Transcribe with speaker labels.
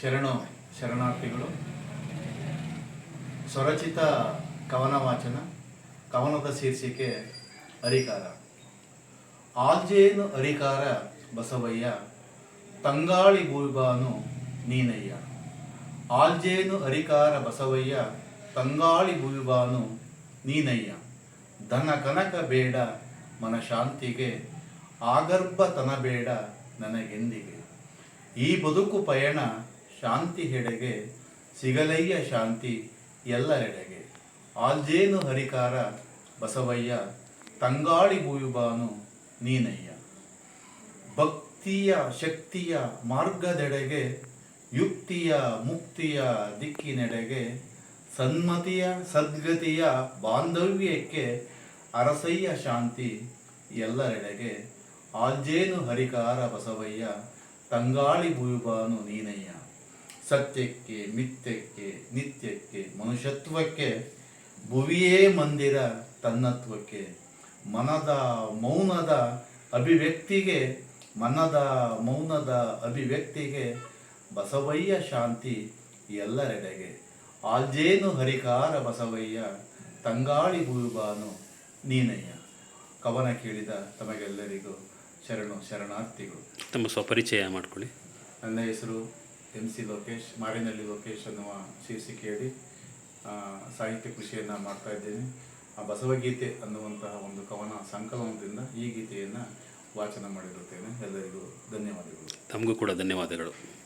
Speaker 1: ಶರಣು ಶರಣಾರ್ಥಿಗಳು. ಸ್ವರಚಿತ ಕವನ ವಾಚನ, ಕವನದ ಶೀರ್ಷಿಕೆ ಅರಿಕಾರ ಆಲ್ಜೇನು ಅರಿಕಾರ ಬಸವಯ್ಯ, ತಂಗಾಳಿ ಭೂಬಾನು ನೀನಯ್ಯ. ಆಲ್ಜೇನು ಅರಿಕಾರ ಬಸವಯ್ಯ, ತಂಗಾಳಿ ಭೂಬಾನು ನೀನಯ್ಯ. ಧನ ಕನಕ ಬೇಡ ಮನಶಾಂತಿಗೆ ಆಗರ್ಭತನ ಬೇಡ ನನಗೆಂದಿಗೆ. ಈ ಬದುಕು ಪಯಣ ಶಾಂತಿ ಹೆಡೆಗೆ, ಸಿಗಲಯ್ಯ ಶಾಂತಿ ಎಲ್ಲರೆಡೆಗೆ. ಆಲ್ಜೇನು ಹರಿಕಾರ, ಬಸವಯ್ಯ ತಂಗಾಳಿ ಭೂಯುಬಾನು ನೀನಯ್ಯ. ಭಕ್ತಿಯ ಶಕ್ತಿಯ ಮಾರ್ಗದೆಡೆಗೆ, ಯುಕ್ತಿಯ ಮುಕ್ತಿಯ ದಿಕ್ಕಿನೆಡೆಗೆ, ಸನ್ಮತಿಯ ಸದ್ಗತಿಯ ಬಾಂಧವ್ಯಕ್ಕೆ ಅರಸಯ್ಯ ಶಾಂತಿ ಎಲ್ಲರೆಡೆಗೆ. ಆಲ್ಜೇನು ಹರಿಕಾರ, ಬಸವಯ್ಯ, ತಂಗಾಳಿ ಭೂಯುಬಾನು ನೀನಯ್ಯ. ಸತ್ಯಕ್ಕೆ ಮಿಥ್ಯಕ್ಕೆ ನಿತ್ಯಕ್ಕೆ ಮನುಷ್ಯತ್ವಕ್ಕೆ ಭುವಿಯೇ ಮಂದಿರ ತನ್ನತ್ವಕ್ಕೆ ಮನದ ಮೌನದ ಅಭಿವ್ಯಕ್ತಿಗೆ ಮನದ ಮೌನದ ಅಭಿವ್ಯಕ್ತಿಗೆ ಬಸವಯ್ಯ ಶಾಂತಿ ಎಲ್ಲರೆಡೆಗೆ. ಆಲ್ಜೇನು ಹರಿಕಾರ ಬಸವಯ್ಯ ತಂಗಾಳಿ ಭೂಬಾನು ನೀನಯ್ಯ. ಕವನ ಕೇಳಿದ ತಮಗೆಲ್ಲರಿಗೂ ಶರಣು ಶರಣಾರ್ಥಿಗಳು.
Speaker 2: ತುಂಬ ಸ್ವಪರಿಚಯ ಮಾಡಿಕೊಳ್ಳಿ.
Speaker 1: ನನ್ನ ಹೆಸರು ಎಂ ಸಿ ಲೋಕೇಶ್ ಮಾರಿನಹಳ್ಳಿ ಲೋಕೇಶ್ ಅನ್ನುವ ಶೀರ್ಷಿಕೆಯಡಿ ಸಾಹಿತ್ಯ ಕೃಷಿಯನ್ನು ಮಾಡ್ತಾ ಇದ್ದೇನೆ. ಆ ಬಸವಗೀತೆ ಅನ್ನುವಂತಹ ಒಂದು ಕವನ ಸಂಕಲನದಿಂದ ಈ ಗೀತೆಯನ್ನು ವಾಚನ ಮಾಡಿರುತ್ತೇನೆ. ಎಲ್ಲರಿಗೂ ಧನ್ಯವಾದಗಳು.
Speaker 2: ತಮಗೂ ಕೂಡ ಧನ್ಯವಾದಗಳು.